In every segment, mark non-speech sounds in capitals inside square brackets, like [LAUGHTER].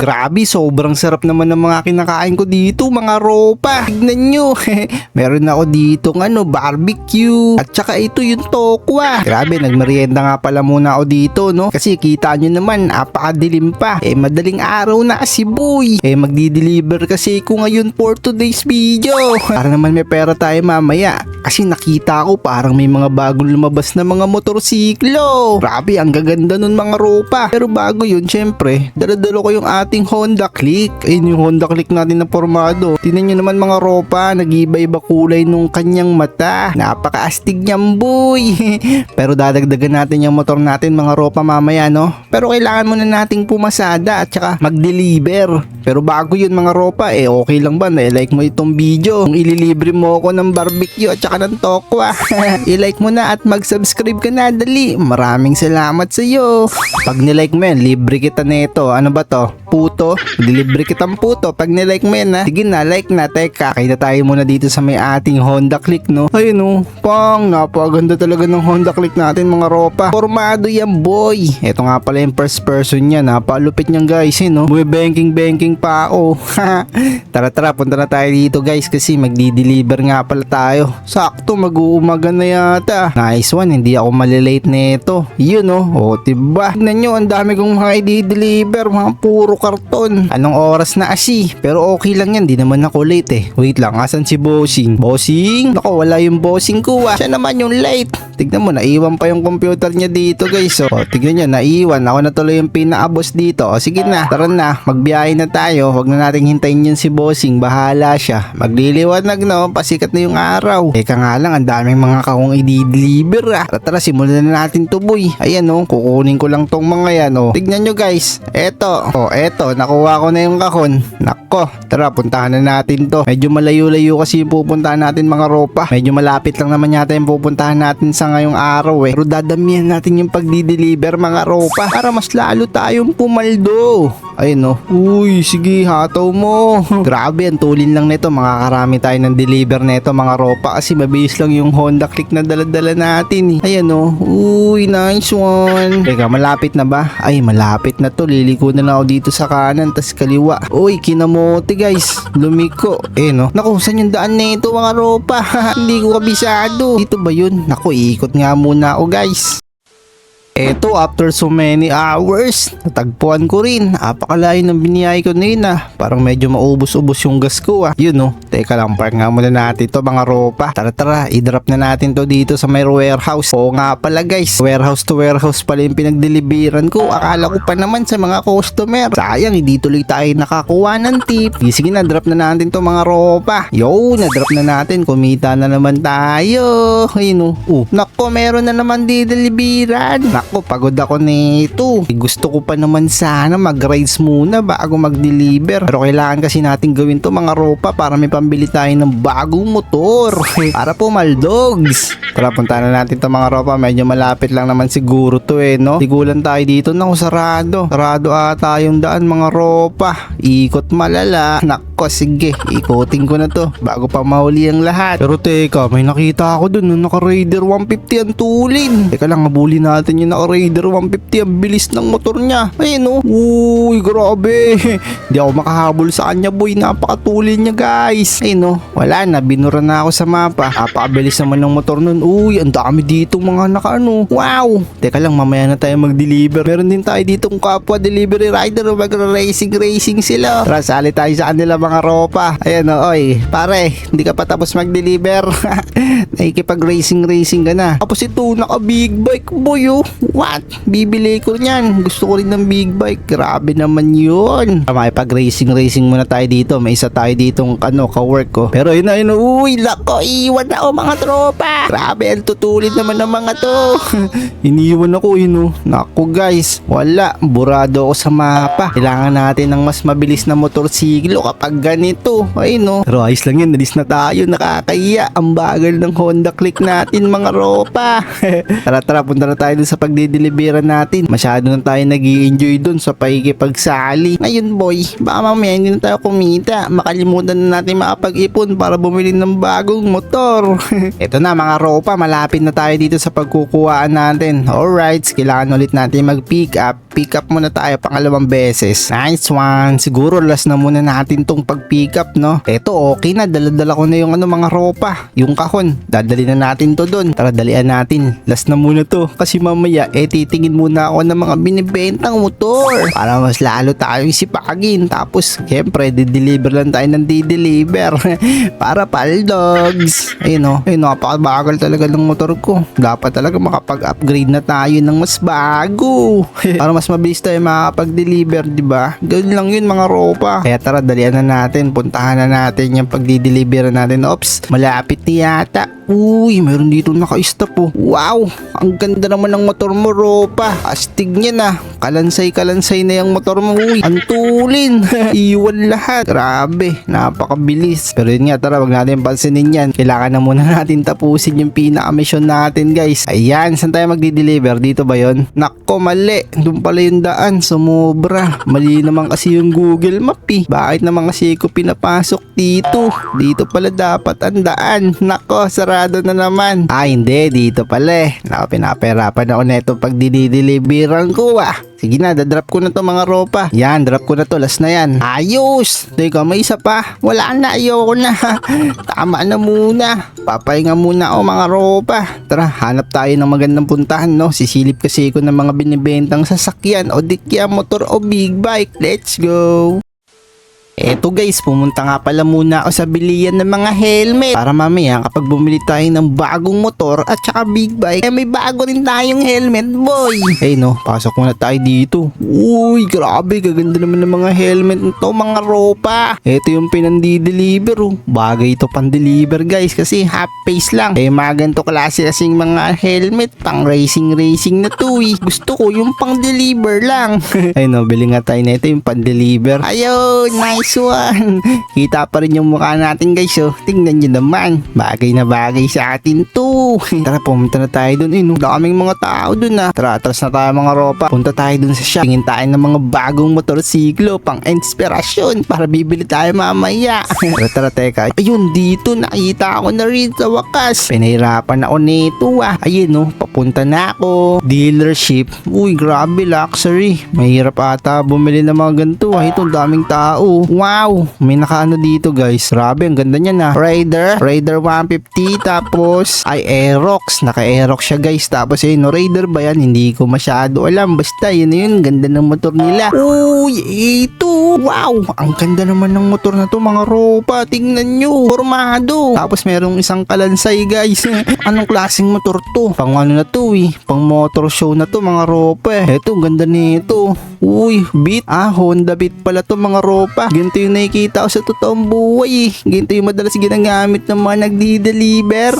Grabe, sobrang sarap naman ng mga kinakain ko dito, mga ropa. Tignan nyo. [LAUGHS] Meron ako dito ano, barbecue. At saka ito yung tokwa. Grabe, nagmerienda nga pala muna ako dito, no? Kasi kita nyo naman, apakadilim pa. Eh, madaling araw na si boy. Eh, magdi-deliver kasi ko ngayon for today's video. [LAUGHS] Para naman may pera tayo mamaya. Kasi nakita ko parang may mga bagong lumabas na mga motorsiklo. Grabe, ang gaganda nun mga ropa. Pero bago yun, syempre, daladalo ko yung ating Honda Click. Ayun yung Honda Click natin na formado. Tingnan nyo naman mga ropa, nag-iba-iba kulay nung kanyang mata. Napaka-astig niyang boy. [LAUGHS] Pero dadagdagan natin yung motor natin mga ropa mamaya, no? Pero kailangan muna nating pumasada at saka mag-deliver. Pero bago yun mga ropa, eh okay lang ba na i-like mo itong video? Kung ililibre mo ako ng barbecue at saka ng tokwa. [LAUGHS] I-like mo na at mag-subscribe ka na, dali. Maraming salamat sa iyo. Pag nilike mo yan, libre kita nito. Ano ba to? Puto? Dilibre kitang puto. Pag nilike mo yan ha. Sige na, like na. Teka, kaya tayo muna dito sa may ating Honda Click no. Ayun no, pang napaganda talaga ng Honda Click natin mga ropa. Formado yan boy. Ito nga pala yung first person niya. Napalupit niyan guys eh no. May banking banking pa ako. [LAUGHS] tara tara, punta na tayo dito guys kasi magdi-deliver nga pala tayo. Sakto, mag-uumaga na yata. Nice one, hindi ako malilate nito. Yun no, o diba? Tignan nyo, ang dami kong mga i-deliver, mga puro karton. Anong oras na asi? Pero okay lang yan, di naman ako late eh. Wait lang, asan si Bossing? Bossing? Nako, wala yung Bossing ko ah. Siya naman yung late. Tignan mo, naiwan pa yung computer niya dito guys. O, tignan nyo, naiwan. Ako na tuloy yung pinaka-boss dito. O, sige na, tara na. Magbiyahe na tayo. Huwag na nating hintayin yun si Bossing. Bahala siya. Magliliwanag no, pasikat na yung araw. Teka nga lang, ang daming mga kakong i-deliver ah. Tara, tara, simulan na natin to boy. Ayan o, kukunin ko lang tong mga yan o. Tignan nyo guys. Eto, o eto, nakuha ko na yung kakon. Nako, tara, puntahan na natin to. Medyo malayo-layo kasi yung pupuntahan natin mga ropa. Medyo malapit lang naman yata yung pupuntahan natin sa ngayong araw eh. Pero dadamihan natin yung pagdi-deliver mga ropa para mas lalo tayong pumaldo. Ayun no. Uy, sige, hataw mo. [LAUGHS] Grabe, ang tulin lang nito. Makakarami tayo ng deliver nito mga ropa kasi mabilis lang yung Honda Click na daladala natin eh. Ayan no. Uy, nice one. Teka, malapit na ba? Ay, malapit na to. Liliko na lang ako dito sa kanan tas kaliwa. Uy, kinamote guys. Lumiko. Eh no. Naku, saan yung daan nito mga ropa? [LAUGHS] Hindi ko kabisado. Dito ba yun? Naku, ikot nga muna ako guys. Eto, after so many hours, natagpuan ko rin. Apakalayo ng biniyay ko na yun ah. Parang medyo maubos-ubos yung gas ko ah. Yun oh. Teka lang, park nga muna natin to mga ropa. Tara tara, i-drop na natin to dito sa may warehouse. Oo nga pala guys, warehouse to warehouse pala yung pinagdeliveran ko. Akala ko pa naman sa mga customer. Sayang, hindi tuloy tayo nakakuha ng tip. Sige, sige na, drop na natin to mga ropa. Yo, na-drop na natin. Kumita na naman tayo. Ayun oh. Oh, nako, meron na naman dideliveran. Nako, pagod ako nito. Gusto ko pa naman sana mag-rides muna bago mag-deliver. Pero kailangan kasi natin gawin to mga ropa para may pambili tayo ng bagong motor. [LAUGHS] para po maldogs. Tara, punta na natin to mga ropa. Medyo malapit lang naman siguro to eh, no? Tigulan tayo dito. Naku, sarado. Sarado ata yung daan mga ropa. Ikot malala. Nako, sige. Ikotin ko na to bago pa mahuli ang lahat. Pero teka, may nakita ako dun. Nung naka-Raider 150 ang tulin. Teka lang, habulin natin yung naka-Raider 150. Ang bilis ng motor niya. Ayun oh. Uy, grabe. [LAUGHS] Hindi ako makahabol sa kanya boy. Napakatulin niya guys. Ayun oh. Wala na. Binura na ako sa mapa. Napakabilis naman ng motor nun. Uy, ang dami dito mga nakaano. Wow. Teka lang, mamaya na tayo mag-deliver. Meron din tayo ditong kapwa delivery rider. Mag-racing racing sila. Tara, sali tayo sa kanila mga ropa. Ayan oh, oy. Pare, hindi ka pa tapos mag-deliver. [LAUGHS] Nakikipag-racing racing ka na. Tapos ito, naka-big bike boy oh. What? Bibili ko niyan. Gusto ko rin ng big bike. Grabe naman yun. Makipag-racing racing muna tayo dito. May isa tayo ditong ano, ka-work ko. Pero yun na yun. Uy, lako, iwan na ako mga tropa. Grabe, ang tutulid naman ng mga to. [LAUGHS] Iniwan ako yun oh. Naku guys, wala. Burado ako sa mapa. Kailangan natin ng mas mabilis na motorsiklo kapag ganito. Ay no. Pero ayos lang yan. Nalis na tayo. Nakakaya. Ang bagal ng Honda Click natin mga ropa. [LAUGHS] tara tara, punta na tayo sa pagdideliveran natin. Masyado na tayo nag enjoy dun sa pakikipagsali. Ngayon boy, baka mamaya hindi na tayo kumita. Makalimutan na natin makapag-ipon para bumili ng bagong motor. [LAUGHS] Ito na mga ropa, malapit na tayo dito sa pagkukuhaan natin. Alright, kailangan ulit natin mag-pick up. Pick up muna tayo pangalawang beses. Nice one. Siguro last na muna natin tong pag-pick up, no? Eto, okay na. Daladala ko na yung ano mga ropa. Yung kahon. Dadali na natin to doon. Tara, dalian natin. Last na muna to. Kasi mamaya, eh, titingin muna ako ng mga binibentang motor. Para mas lalo tayo isipagin. Tapos, syempre, di-deliver lang tayo ng di-deliver. [LAUGHS] Para paldogs. Ayun, no? Ayun, napakabagal talaga ng motor ko. Dapat talaga makapag-upgrade na tayo ng mas bago. [LAUGHS] Para mas mabilis tayo makapag-deliver, di ba? Ganun lang yun mga ropa. Kaya tara, dalian na natin. Puntahan na natin yung pagdi-deliver natin. Ops, malapit na yata. Uy, meron dito naka-stop oh. Wow, ang ganda naman ng motor mo, Ropa. Astig niya na. Kalansay-kalansay na yung motor mo. Uy, ang tulin. [LAUGHS] Iwan lahat. Grabe, napakabilis. Pero yun nga, tara, wag natin pansinin yan. Kailangan na muna [LAUGHS] natin tapusin yung pinaka-mission natin, guys. Ayan, saan tayo magdi-deliver? Dito ba yon? Nako, mali. Doon pala yung daan. Sumobra. Mali naman kasi yung Google Map eh. Bakit naman kasi ko pinapasok dito? Dito pala dapat ang daan. Nako, sarado na naman. Ah, hindi. Dito pala eh. Nako, pinapahirapan ako neto pag dinideliveran ko ah. Sige na, dadrop ko na to mga ropa. Yan, drop ko na to. Last na yan. Ayos! Teka, may isa pa. Wala na, ayoko na. [LAUGHS] Tama na muna. Papahinga muna ako mga ropa. Tara, hanap tayo ng magandang puntahan, no? Sisilip kasi ko ng mga binibentang sasakyan o di kaya motor o big bike. Let's go! Eto guys, pumunta nga pala muna ako sa bilian ng mga helmet para mamaya kapag bumili tayo ng bagong motor at saka big bike, eh may bago rin tayong helmet boy. Hey no, pasok muna tayo dito. Uy, grabe, gaganda naman ng mga helmet nito mga ropa. Eto yung pinandi-deliver oh. Bagay ito pang-deliver guys kasi half face lang. Eh mga ganito klase kasing mga helmet pang racing racing na to eh. Gusto ko yung pang-deliver lang. [LAUGHS] Ay no, bili nga tayo na ito yung pang-deliver. Ayun, nice one. [LAUGHS] Kita pa rin yung mukha natin guys oh. Tingnan nyo naman. Bagay na bagay sa atin to. [LAUGHS] Tara, pumunta na tayo dun. Eh, no? daming mga tao dun ah. Tara, atras na tayo mga ropa. Punta tayo dun sa shop. Tingin tayo ng mga bagong motorsiklo pang inspirasyon para bibili tayo mamaya. [LAUGHS] tara, tara, teka. Ayun, dito nakita ako na rin sa wakas. Pinahirapan ako nito ah. Ayun no, papunta na ako. Dealership. Uy, grabe luxury. Mahirap ata bumili ng mga ganito ah. Ito, daming tao. Wow, may nakaano dito guys. Grabe, ang ganda niya na. Raider, Raider 150 tapos ay Aerox. Naka-Aerox siya guys. Tapos ayun, no, Raider ba yan? Hindi ko masyado alam. Basta yun na yun, ganda ng motor nila. Uy, ito. Wow, ang ganda naman ng motor na to mga ropa. Tingnan nyo, formado. Tapos merong isang kalansay guys. [LAUGHS] Anong klaseng motor to? Pang ano na to eh. Pang motor show na to mga ropa. Ito, ganda nito. Uy, Beat. Ah, Honda Beat pala to mga ropa. Ganito yung nakikita ko sa totoong buhay eh. Ganito yung madalas ginagamit ng mga nagdi-deliver.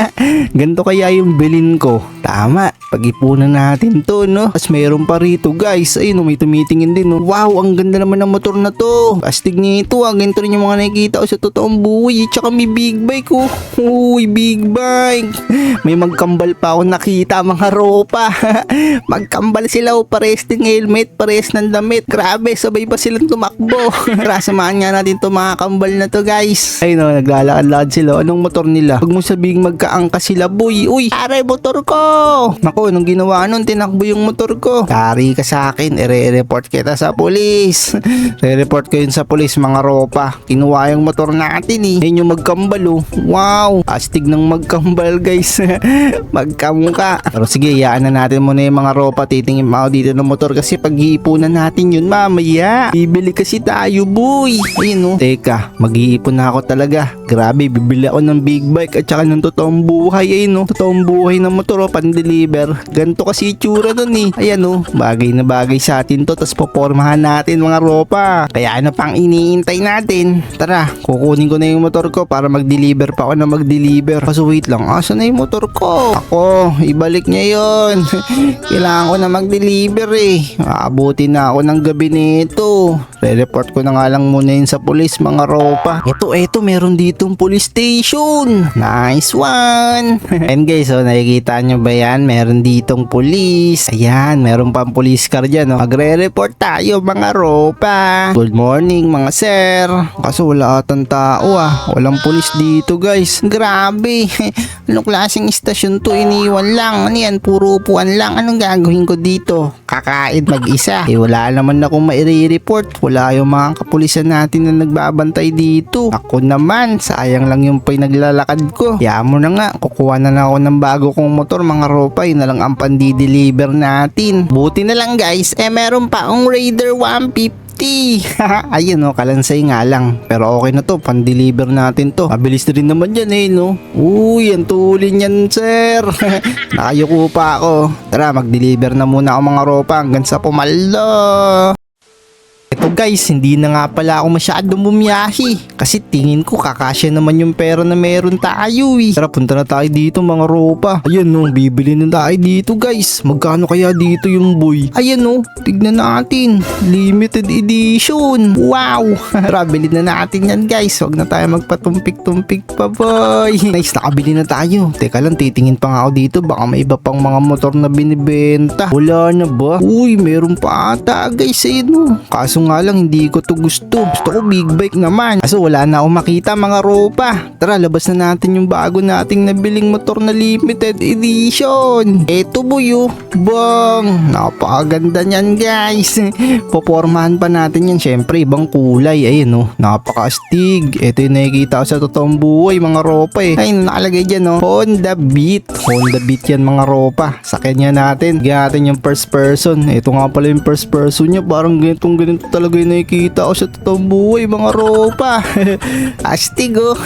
[LAUGHS] Ganito kaya yung bilin ko. Tama, pag-ipunan natin to, no? Tapos mayroon pa rito, guys. Ayun, oh, may tumitingin din, no? Wow, ang ganda naman ng motor na to. Astig niya ito, ah. Ganito rin yung mga nakikita ko sa totoong buhay. eh. Tsaka may big bike, oh. Uy, big bike. [LAUGHS] May magkambal pa ako nakita, mga ropa. [LAUGHS] magkambal sila, oh. Pares din helmet, pares ng damit. Grabe, sabay pa silang tumakbo. Tara, samahan nga natin to mga kambal na to, guys. Ayun, oh, naglalakad-lakad sila. Anong motor nila? Huwag mo sabihing magkaangka sila, boy. Uy, aray, motor ko. Nako, nung ginawa nun, tinakbo yung motor ko. Kari ka sa akin, ire-report kita sa polis. [LAUGHS] Re-report ko yun sa polis, mga ropa. Kinuha yung motor natin eh. Yun yung magkambal oh. Wow, astig ng magkambal guys. [LAUGHS] Magkamuka. Pero sige, iyaan na natin muna yung mga ropa. Titingin ako dito ng motor kasi pag-iipunan natin yun mamaya. Bibili kasi tayo, boy. Ayun oh. Teka, mag-iipon na ako talaga. Grabe, bibili ako ng big bike at saka ng totoong buhay. Ayun oh. Totoong buhay ng motor oh, pan-deliver. Ganto kasi itsura nun eh. Ayan oh, bagay na bagay sa atin to. Tapos popormahan natin mga ropa. Kaya ano pang iniintay natin? Tara, kukunin ko na yung motor ko para mag-deliver pa ako na mag-deliver. Kaso wait lang, asa na yung motor ko? Ako, ibalik niya yon. [LAUGHS] Kailangan ko na mag-deliver eh. Aabuti na ako ng gabi nito. Re-report ko na nga lang muna yun sa pulis mga ropa. Eto, eto, meron dito ditong police station. Nice one. [LAUGHS] And guys, so nakikita nyo ba yan? Meron ditong police. Ayan, meron pang police car dyan. No? Magre-report tayo mga ropa. Good morning mga sir. Kaso wala atang tao ah. Walang police dito guys. Grabe. [LAUGHS] Anong klaseng istasyon to? Iniwan lang. Ano yan? Puro upuan lang. Anong gagawin ko dito? Kakain mag-isa. Eh wala naman akong maire-report. Wala yung mga kapulisan natin na nagbabantay dito. Ako naman, sayang lang yung pinaglalakad ko. Kaya mo na nga, kukuha na lang ako ng bago kong motor mga ropa. Yun na lang ang pandi-deliver natin. Buti na lang guys, eh meron pa ang Raider 150. [LAUGHS] Ayun no, kalansay nga lang. Pero okay na to, pan-deliver natin to. Mabilis na rin naman yan eh, no? Uy, ang tulin yan, sir. [LAUGHS] Nakayuko pa ako. Tara, mag-deliver na muna ako mga ropa hanggang sa pumaldo. Ito guys, hindi na nga pala ako masyadong bumiyahe. Kasi tingin ko kakasya naman yung pera na meron tayo eh. Tara, punta na tayo dito mga ropa. Ayan no, bibili na tayo dito guys. Magkano kaya dito yung boy? Ayan no, tignan natin. Limited edition. Wow! [LAUGHS] Tara, bilhin na natin yan guys. Huwag na tayo magpatumpik-tumpik pa boy. [LAUGHS] Nice, nakabili na tayo. Teka lang, titingin pa nga ako dito. Baka may iba pang mga motor na binibenta. Wala na ba? Uy, meron pa ata guys eh no. Kaso nga lang hindi ko to gusto. Gusto ko big bike naman. Kaso wala na akong makita mga ropa. Tara, labas na natin yung bago nating nabiling motor na limited edition. Eto boy oh. Bang! Napakaganda niyan guys. [LAUGHS] Popormahan pa natin yan. Syempre, ibang kulay. Ayun oh. Napaka-astig. Ito yung nakikita ko sa totoong buhay mga ropa eh. Ay, nakalagay dyan oh. Honda Beat. Honda Beat yan mga ropa. Sakyan niya natin. Natin yung first person. Ito nga pala yung first person niya. Parang ganitong ganito talaga yung nakikita ko sa totoong buhay mga ropa. [LAUGHS] Astig oh.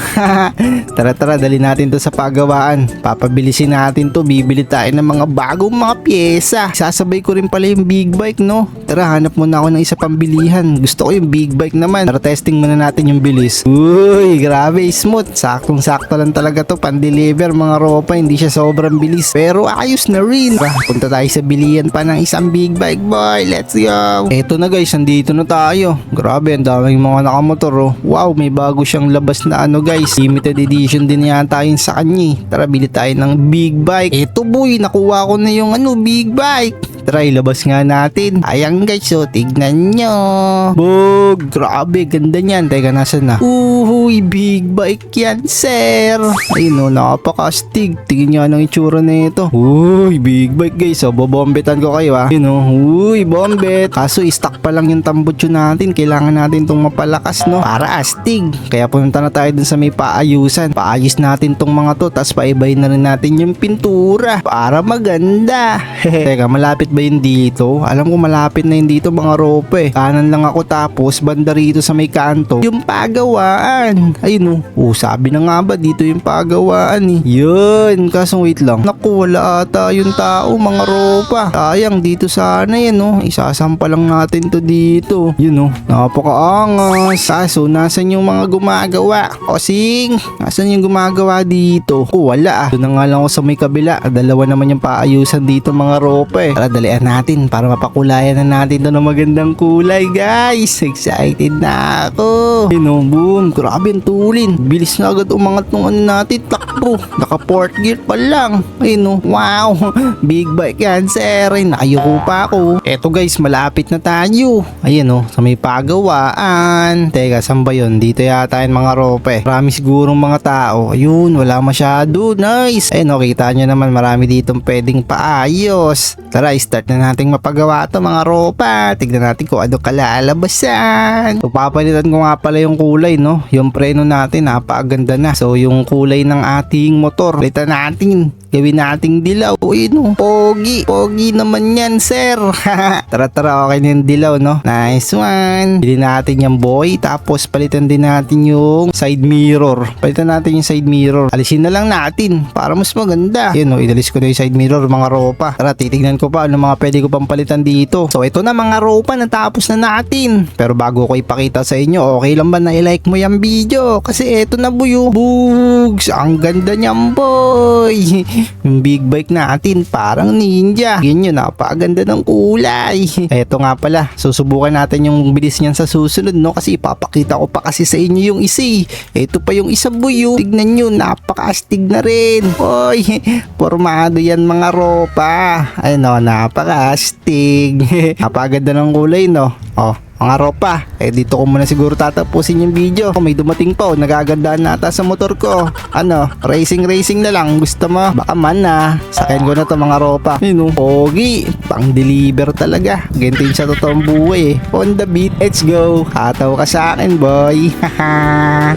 [LAUGHS] tara tara, dali natin to sa pagawaan. Papabilisin natin to. Bibili tayo ng mga bagong mga pyesa. Sasabay ko rin pala yung big bike no. Tara, hanap muna ako ng isa pang bilihan. Gusto ko yung big bike naman. Tara, testing muna natin yung bilis. Uy, grabe, smooth. Saktong sakto lang talaga to. Pan-deliver mga ropa. Hindi siya sobrang bilis. Pero ayos na rin. Tara, punta tayo sa bilihan pa ng isang big bike boy. Let's go. Eto na guys, andito na tayo. Grabe, ang daming mga nakamotor oh. Wow, may bago siyang labas na ano guys. Limited edition din yata yun sa kanya. eh. Tara, bili tayo ng big bike. Eto boy, nakuha ko na yung ano, big bike. Tara, ilabas nga natin. Ayan guys, so tignan nyo. Bog, grabe, ganda niyan. Teka, nasan na? Uhuy, big bike yan, sir. Ayun o, napaka-astig. Tingin nyo anong itsura na ito. Uy, big bike guys. So, bobombetan ko kayo ha. Yun o, uy, bombet. Kaso, stock pa lang yung tambutso natin. Kailangan natin tong mapalakas, no? Para astig. Kaya punta na tayo dun sa may paayusan. Paayos natin tong mga to. Tapos paibay na rin natin yung pintura. Para maganda. [LAUGHS] Teka, malapit ba yun dito? Alam ko malapit na yun dito mga rope eh. Kanan lang ako tapos banda rito sa may kanto. Yung pagawaan. Ayun oh. Oh, sabi na nga ba dito yung pagawaan eh. Yun. Kaso wait lang. Naku, wala ata yung tao mga ropa. Sayang dito sana yan oh. Isasampa lang natin to dito. Yun oh. Napakaangas. Kaso nasan yung mga gumagawa? Osing. Nasan yung gumagawa dito? Oh, wala ah. Doon na nga lang ako sa may kabila. Dalawa naman yung paayusan dito mga ropa eh. Tara, dalian natin para mapakulayan na natin to ng magandang kulay guys. Excited na ako. Yun oh, boom. Grabe ang tulin. Bilis na agad umangat ng ano natin. Takbo. Naka port gear pa lang. Ayun oh. Wow. [LAUGHS] Big bike yan sir. Ay, nakayuko pa ako. Eto guys, malapit na tayo. Ayan oh, sa may pagawaan. Teka, saan ba yun? Dito yata yung mga rope. Marami sigurong mga tao. Ayun, wala masyado. Nice. Ayun oh, kita nyo naman marami ditong pwedeng paayos. Tara, start na nating mapagawa to mga ropa. Tignan natin kung ano kalalabasan. So, papalitan ko nga pala yung kulay, no? Yung preno natin, napakaganda na. So, yung kulay ng ating motor, palitan natin. Gawin nating dilaw. Uy, no? Pogi. Pogi naman yan, sir. [LAUGHS] tara, tara. Okay na yung dilaw, no? Nice one. Bili natin yung boy. Tapos, palitan din natin yung side mirror. Palitan natin yung side mirror. Alisin na lang natin para mas maganda. Yun, no? Inalis ko na yung side mirror, mga ropa. Tara, titignan ko pa ano mga pwede ko pang palitan dito. So, ito na mga ropa. Natapos na natin. Pero bago ko ipakita sa inyo, okay lang ba na i-like mo yung video? Kasi ito na, boy. oh. Bugs. Ang ganda niyan, boy. [LAUGHS] yung big bike natin parang ninja. Yan yun, napakaganda ng kulay. [LAUGHS] Eto nga pala, susubukan natin yung bilis niyan sa susunod no kasi ipapakita ko pa kasi sa inyo yung isa eh. Ito pa yung isa buyo. Tignan nyo, napakaastig na rin. Oy, [LAUGHS] formado yan mga ropa. Ay no, napakaastig. [LAUGHS] Napakaganda ng kulay no. Oh, mga ropa, eh dito ko muna siguro tatapusin yung video. Kung may dumating pa, oh, nagagandaan na ata sa motor ko. Ano, racing racing na lang. Gusto mo? Baka man na. Sakin ko na to mga ropa. Yun oh, pogi. Pang deliver talaga. Ganito yung sa totoong buhay eh. On the beat, let's go. Hataw ka sa akin boy. Haha. [LAUGHS]